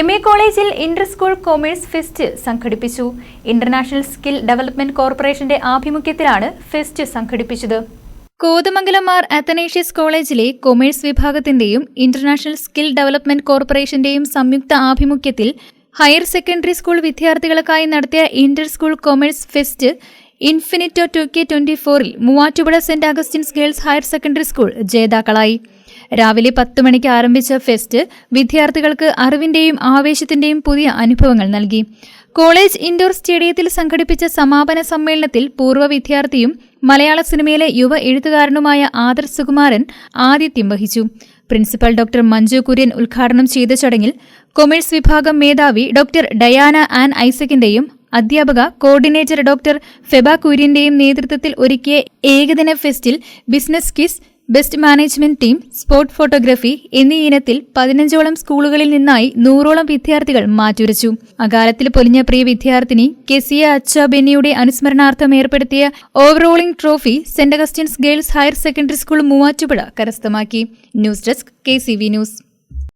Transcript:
M A കോളേജിൽ inter school commerce fest സംഘടിപ്പിച്ചു. International skill development കോർപ്പറേഷന്റെ ആഭിമുഖ്യത്തിലാണ് ഫെസ്റ്റ് സംഘടിപ്പിച്ചത്. കോതമംഗലം മാർ അത്തനേഷ്യസ് കോളേജിലെ കൊമേഴ്സ് വിഭാഗത്തിന്റെയും ഇന്റർനാഷണൽ സ്കിൽ ഡെവലപ്മെന്റ് കോർപ്പറേഷന്റെയും സംയുക്ത ആഭിമുഖ്യത്തിൽ ഹയർ സെക്കൻഡറി സ്കൂൾ വിദ്യാർത്ഥികൾക്കായി നടത്തിയ inter school commerce fest Infinito two K twenty ഫോറിൽ Muvattupuzha Saint Augustine's girls higher secondary school ജേതാക്കളായി. രാവിലെ പത്ത് മണിക്ക് ആരംഭിച്ച ഫെസ്റ്റ് വിദ്യാർത്ഥികൾക്ക് അറിവിന്റെയും ആവേശത്തിന്റെയും പുതിയ അനുഭവങ്ങൾ നൽകി. കോളേജ് ഇൻഡോർ സ്റ്റേഡിയത്തിൽ സംഘടിപ്പിച്ച സമാപന സമ്മേളനത്തിൽ പൂർവ വിദ്യാർത്ഥിയും മലയാള സിനിമയിലെ യുവ എഴുത്തുകാരനുമായ ആദർ സുകുമാരൻ ആതിഥ്യം വഹിച്ചു. പ്രിൻസിപ്പൽ ഡോക്ടർ മഞ്ജു കുര്യൻ ഉദ്ഘാടനം ചെയ്ത ചടങ്ങിൽ കൊമേഴ്സ് വിഭാഗം മേധാവി ഡോക്ടർ ഡയാന ആൻ ഐസക്കിന്റെയും അധ്യാപക കോർഡിനേറ്റർ ഡോക്ടർ ഫെബ കുര്യന്റെയും നേതൃത്വത്തിൽ ഒരുക്കിയ ഏകദിന ഫെസ്റ്റിൽ business quiz best management team spot photography എന്നീ ഇനത്തിൽ പതിനഞ്ചോളം സ്കൂളുകളിൽ നിന്നായി നൂറോളം വിദ്യാർത്ഥികൾ മാറ്റുരച്ചു. അകാലത്തിൽ പൊലിഞ്ഞ പ്രിയ വിദ്യാർത്ഥിനി കെസിയ അച്ച ബെന്നിയുടെ അനുസ്മരണാർത്ഥം ഏർപ്പെടുത്തിയ ഓവറോളിംഗ് trophy saint Augustine's girls higher secondary school Muvattupuzha കരസ്ഥമാക്കി. News desk K news.